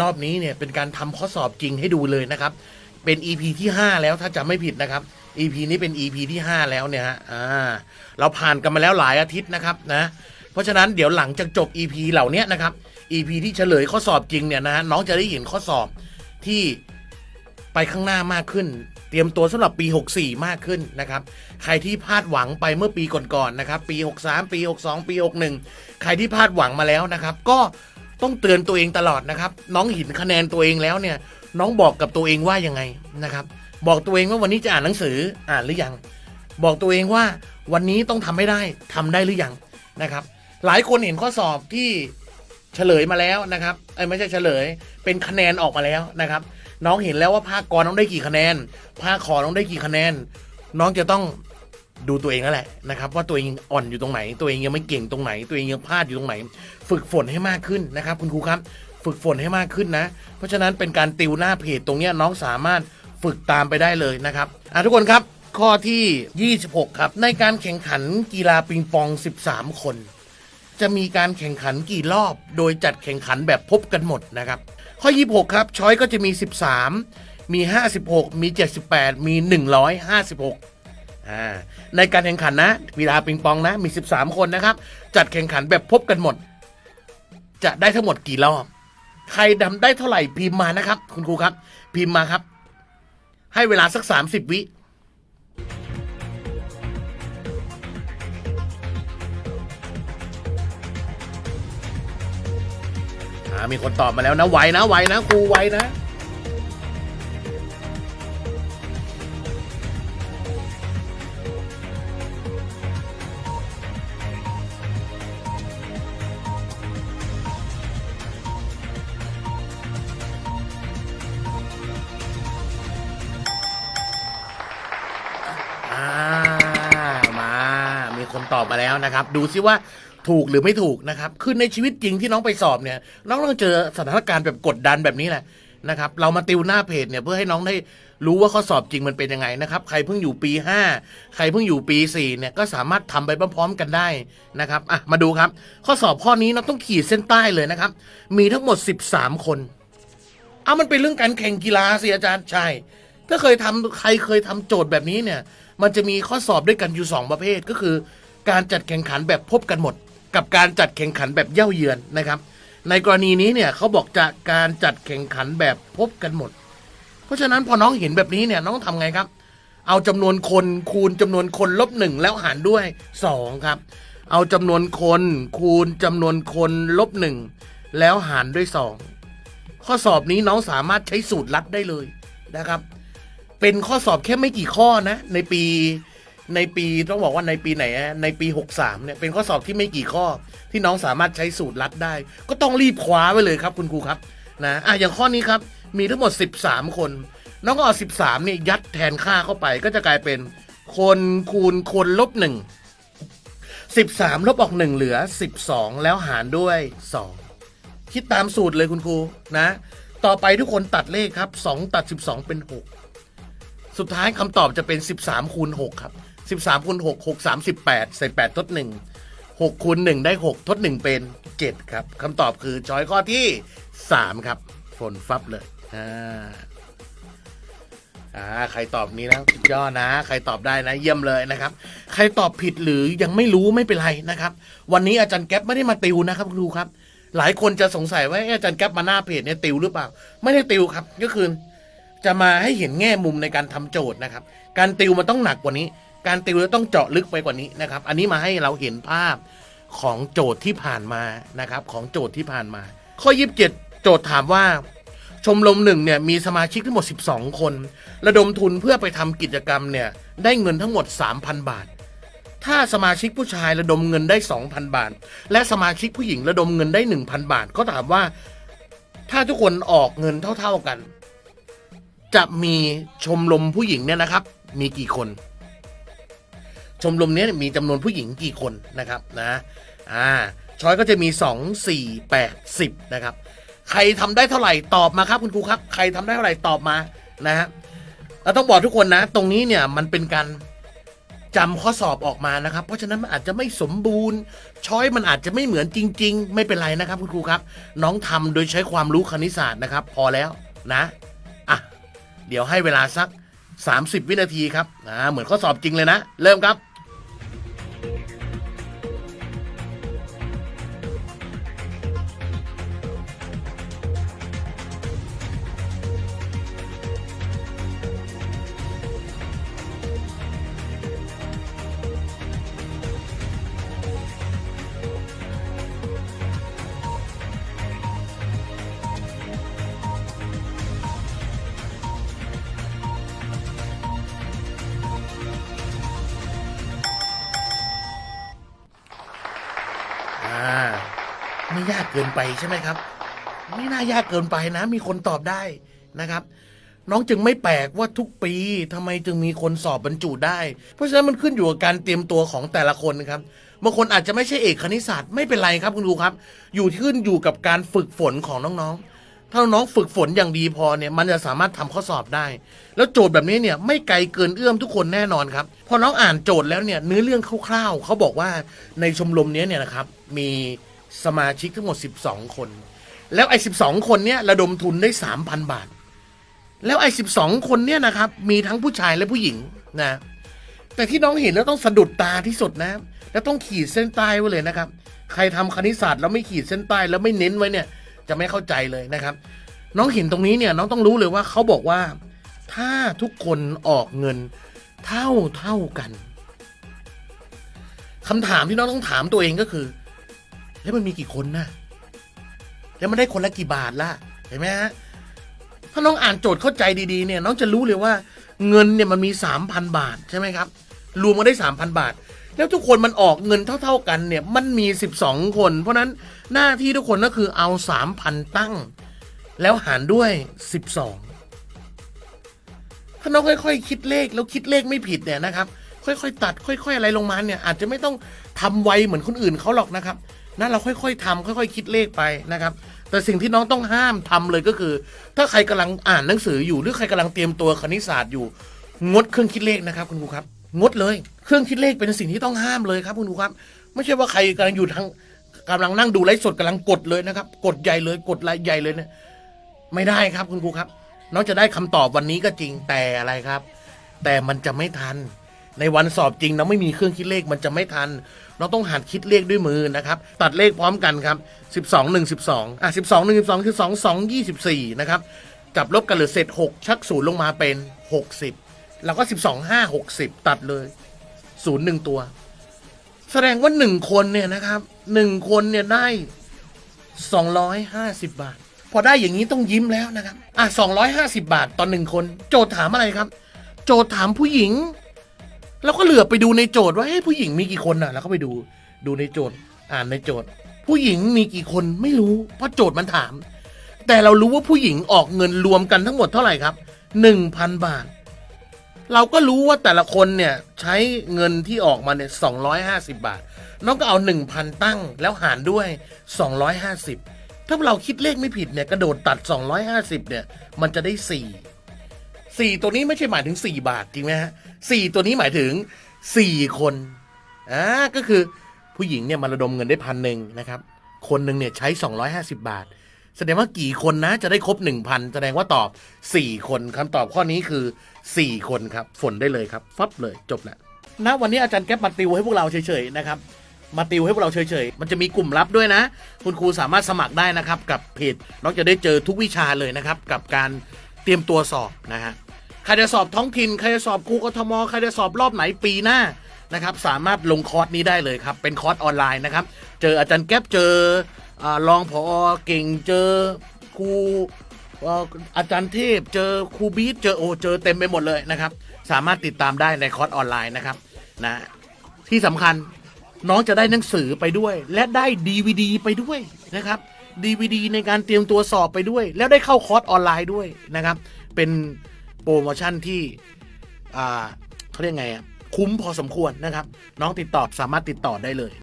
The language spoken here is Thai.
รอบนี้เนี่ยเป็นการทำข้อสอบจริงให้ดูเลยนะครับ เป็น EP ที่ 5 แล้วถ้าจำไม่ผิดนะครับ EP นี้เป็น EP ที่ 5 แล้วเนี่ยฮะอ่าเราผ่านกันมาแล้วหลายอาทิตย์นะครับนะเพราะฉะนั้นเดี๋ยวหลังจากจบ EP เหล่านี้นะครับ EP ที่เฉลยข้อสอบจริงเนี่ยนะฮะน้องจะได้เห็นข้อสอบที่ไปข้างหน้ามากขึ้น เตรียมตัวสำหรับปี 64 มากขึ้นนะครับ ใครที่พลาดหวังไปเมื่อปีก่อนๆนะครับ ปี 63 ปี 62 ปี 61 ใครที่พลาดหวังมาแล้วนะครับ ก็ ต้องเตือนตัวเองตลอดนะครับ น้องเห็นคะแนนตัวเองแล้วเนี่ย น้องบอกกับตัวเองว่ายังไงนะครับ บอกตัวเองว่าวันนี้จะอ่านหนังสืออ่านหรือยัง บอกตัวเองว่าวันนี้ต้องทำให้ได้ทำได้หรือยังนะครับ หลายคนเห็นข้อสอบที่เฉลยมาแล้วนะครับเอ้ไม่ใช่เฉลย เป็นคะแนนออกมาแล้วนะครับ น้องเห็นแล้วว่าภาคกรน้องได้กี่คะแนน ภาคขอน้องได้กี่คะแนน น้องจะต้อง ดูตัวเองแล้วแหละนะครับว่าตัวเองอ่อนอยู่ตรงไหน ตัวเองยังไม่เก่งตรงไหน ตัวเองยังพลาดอยู่ตรงไหน ฝึกฝนให้มากขึ้นนะครับ คุณครูครับ ฝึกฝนให้มากขึ้นนะ เพราะฉะนั้นเป็นการติวหน้าเพจตรงนี้น้องสามารถฝึกตามไปได้เลยนะครับอะทุกคนครับข้อที่ 26 ครับ ในการแข่งขันกีฬาปิงปอง 13 คน จะมีการแข่งขันกี่รอบ โดยจัดแข่งขันแบบพบกันหมดนะครับ ข้อ 26 ครับช้อยก็จะมี 13 มี 56 มี 78 มี 156อ่า ในการแข่งขันนะกีฬาปิงปองนะ มี 13 คนนะครับ จัดแข่งขันแบบพบกันหมด จะได้ทั้งหมดกี่รอบ ใครดำได้เท่าไหร่พิมพ์มานะครับ คุณครูครับ พิมพ์มาครับ ให้เวลาสัก 30 วิมีคนตอบมาแล้วนะไวนะไวนะครูไวนะ มีคนตอบมาแล้วนะครับ ดูซิว่าถูกหรือไม่ถูกนะครับ คือในชีวิตจริงที่น้องไปสอบเนี่ยน้องต้องเจอสถานการณ์แบบกดดันแบบนี้แหละนะครับ เรามาติวหน้าเพจเนี่ยเพื่อให้น้องได้รู้ว่าข้อสอบจริงมันเป็นยังไงนะครับ ใครเพิ่งอยู่ปี 5 ใครเพิ่งอยู่ปี 4 เนี่ยก็สามารถทำไปพร้อมๆกันได้นะครับอะมาดูครับ ข้อสอบข้อนี้เราต้องขีดเส้นใต้เลยนะครับ มีทั้งหมด 13 คนเอามันเป็นเรื่องการแข่งกีฬาสิอาจารย์ใช่ถ้าเคยทำใครเคยทำโจทย์แบบนี้เนี่ย มันจะมีข้อสอบด้วยกันอยู่ 2 ประเภทก็คือ การจัดแข่งขันแบบพบกันหมด กับการจัดแข่งขันแบบเย่าเยือนนะครับ ในกรณีนี้เนี่ยเขาบอกจะการจัดแข่งขันแบบพบกันหมด เพราะฉะนั้นพอน้องเห็นแบบนี้เนี่ยน้องทำไงครับ เอาจำนวนคนคูณจำนวนคนลบหนึ่งแล้วหารด้วยสองครับ เอาจำนวนคนคูณจำนวนคนลบหนึ่งแล้วหารด้วยสองข้อสอบนี้น้องสามารถใช้สูตรลัดได้เลยนะครับ เป็นข้อสอบแค่ไม่กี่ข้อนะ ในปี ในปีต้องบอกว่าในปีไหนอะในปี 63เนี่ยเป็นข้อสอบที่ไม่กี่ข้อ ที่น้องสามารถใช้สูตรลัดได้ ก็ต้องรีบคว้าไว้เลยครับคุณครูครับนะอะอย่างข้อนี้ครับมีทั้งหมด 13 คน น้องก็เอา 13เนี่ยยัดแทนค่าเข้าไป ก็จะกลายเป็นคนคูณคนลบหนึ่ง13ลบออก1เหลือ12แล้วหารด้วย2คิดตามสูตรเลยคุณครูนะ ต่อไปทุกคนตัดเลขครับ2ตัด12เป็น6สุดท้ายคำตอบจะเป็น13คูณ6ครับ 13คูณ6 6 38 ใส่8ทด 1 6คูณ1ได้ 6 ทด 1 เป็น 7 ครับคำตอบคือจอยข้อที่ 3 ครับ ฝนฟับเลย อ่าอ่าใครตอบนี้นะสุดยอดนะ ใครตอบได้นะ เยี่ยมเลยนะครับ ใครตอบผิดหรือยังไม่รู้ไม่เป็นไรนะครับ วันนี้อาจารย์แก๊ปไม่ได้มาติวนะครับครูครับ หลายคนจะสงสัยว่าเอ๊ะอาจารย์แก๊ปมาหน้าเพจเนี่ยติวหรือเปล่า ไม่ได้ติวครับ ก็คือจะมาให้เห็นแง่มุมในการทำโจทย์นะครับ การติวมันต้องหนักกว่านี้ การติวต้องเจาะลึกไปกว่านี้นะครับ อันนี้มาให้เราเห็นภาพของโจทย์ที่ผ่านมานะครับ ของโจทย์ที่ผ่านมา ข้อยีิบเจ็ดโจทย์ถามว่า ชมรมหนึ่งเนี่ยมีสมาชิกทั้งหมด 12 คน ระดมทุนเพื่อไปทำกิจกรรมเนี่ยได้เงินทั้งหมด 3,000 บาท ถ้าสมาชิกผู้ชายระดมเงินได้ 2,000 บาท และสมาชิกผู้หญิงระดมเงินได้ 1,000 บาท ก็ถามว่า ถ้าทุกคนออกเงินเท่า ๆกัน จะมีชมรมผู้หญิงเนี่ยนะครับ มีกี่คน มรมนี้มีจำนวนผู้หญิงกี่คนนะครับนะอ่าช้อยก็จะมีสองสี่แปดสิบนะครับใครทำได้เท่าไหร่ตอบมาครับคุณครูครับ ใครทำได้เท่าไหร่ตอบมานะฮะเราต้องบอกทุกคนนะ ตรงนี้เนี่ยมันเป็นการจำข้อสอบออกมานะครับ เพราะฉะนั้นมันอาจจะไม่สมบูรณ์ ช้อยมันอาจจะไม่เหมือนจริง ๆ ไม่เป็นไรนะครับคุณครูครับ น้องทำโดยใช้ความรู้คณิตศาสตร์นะครับ พอแล้วนะอะเดี๋ยวให้เวลาสัก 30 วินาทีครับนะเหมือนข้อสอบจริงเลยนะ เริ่มครับ ยากเกินไปใช่ไหมครับ ไม่น่ายากเกินไปนะ มีคนตอบได้นะครับ น้องจึงไม่แปลกว่าทุกปีทำไมจึงมีคนสอบบรรจุได้ เพราะฉะนั้นมันขึ้นอยู่กับการเตรียมตัวของแต่ละคนครับบางคนอาจจะไม่ใช่เอกคณิตศาสตร์ไม่เป็นไรครับคุณครูครับ อยู่ขึ้นอยู่กับการฝึกฝนของน้องๆ ถ้าน้องฝึกฝนอย่างดีพอเนี่ยมันจะสามารถทำข้อสอบได้ แล้วโจทย์แบบนี้เนี่ยไม่ไกลเกินเอื้อมทุกคนแน่นอนครับ พอน้องอ่านโจทย์แล้วเนี่ยเนื้อเรื่องคร่าวๆเขาบอกว่าในชมรมนี้เนี่ยนะครับมี สมาชิกทั้งหมด 12 คน แล้วไอ้12 คนเนี่ยระดมทุนได้ 3,000 บาท แล้วไอ้12 คนเนี่ยนะครับ มีทั้งผู้ชายและผู้หญิงนะ แต่ที่น้องเห็นแล้วต้องสะดุดตาที่สุดนะ แล้วต้องขีดเส้นใต้ไว้เลยนะครับ ใครทำคณิตศาสตร์แล้วไม่ขีดเส้นใต้แล้วไม่เน้นไว้เนี่ย จะไม่เข้าใจเลยนะครับ น้องเห็นตรงนี้เนี่ยน้องต้องรู้เลยว่าเขาบอกว่า ถ้าทุกคนออกเงินเท่าเท่ากันคำถามที่น้องต้องถามตัวเองก็คือ แล้วมันมีกี่คนนะแล้วมันได้คนละกี่บาทล่ะ เห็นไหมฮะ ถ้าน้องอ่านโจทย์เข้าใจดีๆเนี่ย น้องจะรู้เลยว่าเงินเนี่ยมันมีสามพันบาทใช่ไหมครับ รวมมาได้สามพันบาท แล้วทุกคนมันออกเงินเท่า ๆกันเนี่ย มันมีสิบสองคน เพราะนั้นหน้าที่ทุกคนก็คือเอาสามพันตั้ง แล้วหารด้วยสิบสองถ้าน้องค่อยๆ คิดเลขแล้วคิดเลขไม่ผิดเนี่ยนะครับ ค่อยๆ ตัด ค่อย ๆ อะไรลงมาเนี่ย อาจจะไม่ต้องทำไวเหมือนคนอื่นเขาหรอกนะครับ นะเราค่อยๆทำค่อย ๆ คิดเลขไปนะครับ แต่สิ่งที่น้องต้องห้ามทำเลยก็คือ ถ้าใครกำลังอ่านหนังสืออยู่หรือใครกำลังเตรียมตัวคณิตศาสตร์อยู่ งดเครื่องคิดเลขนะครับคุณครูครับ งดเลย เครื่องคิดเลขเป็นสิ่งที่ต้องห้ามเลยครับคุณครูครับ ไม่ใช่ว่าใครกำลังอยู่ทางกำลังนั่งดูไลฟ์สดกำลังกดเลยนะครับ กดใหญ่เลยกดลค์ใหญ่เลยเนี่ยไม่ได้ครับคุณครูครับ น้องจะได้คำตอบวันนี้ก็จริงแต่อะไรครับ แต่มันจะไม่ทัน ในวันสอบจริงเราไม่มีเครื่องคิดเลขมันจะไม่ทัน เราต้องหัดคิดเลขด้วยมือนะครับตัดเลขพร้อมกันครับ12 1 12อะ12 1 12 12 2 24นะครับจับลบกันเหลือเศษ6ชักศูนย์ลงมาเป็น 60 แล้วก็ 12 5 60 ตัดเลยศูนย์หนึ่งตัว แสดงว่าหนึ่งคนเนี่ยนะครับหนึ่งคนเนี่ยได้ 250 บาท พอได้อย่างนี้ต้องยิ้มแล้วนะครับอะ250 บาทต่อหนึ่งคน โจทย์ถามอะไรครับ โจทย์ถามผู้หญิง แล้วก็เหลือไปดูในโจทย์ว่าเฮ้ยผู้หญิงมีกี่คนน่ะ แล้วก็ไปดูดูในโจทย์ อ่านในโจทย์ ผู้หญิงมีกี่คนไม่รู้ เพราะโจทย์มันถาม แต่เรารู้ว่าผู้หญิงออกเงินรวมกันทั้งหมดเท่าไหร่ครับ1,000บาท เราก็รู้ว่าแต่ละคนเนี่ยใช้เงินที่ออกมาเนี่ย250บบาท น้องก็เอา1,000ตั้งแล้วหารด้วย250ถ้าเราคิดเลขไม่ผิดเนี่ยกระโดดตัด 250 เนี่ย มันจะได้ 4 4 ตัวนี้ไม่ใช่หมายถึง 4 บาทจริงไหมฮะ 4ตัวนี้หมายถึง4คนอ่าก็คือผู้หญิงเนี่ยมาระดมเงินได้พันหนึ่งนะครับ คนหนึ่งเนี่ยใช้ 250 บาท แสดงว่ากี่คนนะจะได้ครบ 1,000 แสดงว่าตอบ 4 คนคำตอบข้อนี้คือ 4 คนครับ ฝนได้เลยครับ ฟับเลยจบแหล้วณวันนี้อาจารย์แก๊ปมาติวให้พวกเราเฉยๆนะครับมาติวให้พวกเราเฉยๆ มันจะมีกลุ่มลับด้วยนะ คุณครูสามารถสมัครได้นะครับ กับเพจน้องจะได้เจอทุกวิชาเลยนะครับ กับการเตรียมตัวสอบนะฮะ ใครจะสอบท้องถิ่นใครจะสอบครูกทมใครจะสอบรอบไหนปีหน้านะครับ สามารถลงคอร์สนี้ได้เลยครับ เป็นคอร์สออนไลน์นะครับ เจออาจารย์แก๊ปเจอรองผอเก่งเจอครูเอ่ออาจารย์เทพเจอครูบีทเจอโอเจอเต็มไปหมดเลยนะครับ สามารถติดตามได้ในคอร์สออนไลน์นะครับนะที่สำคัญน้องจะได้หนังสือไปด้วย และได้ DVD ไปด้วยนะครับ DVD ในการเตรียมตัวสอบไปด้วย แล้วได้เข้าคอร์สออนไลน์ด้วยนะครับ เป็น โปรโมชั่นที่เขาเรียกไงคุ้มพอสมควรนะครับ น้องติดต่อสามารถติดต่อได้เลย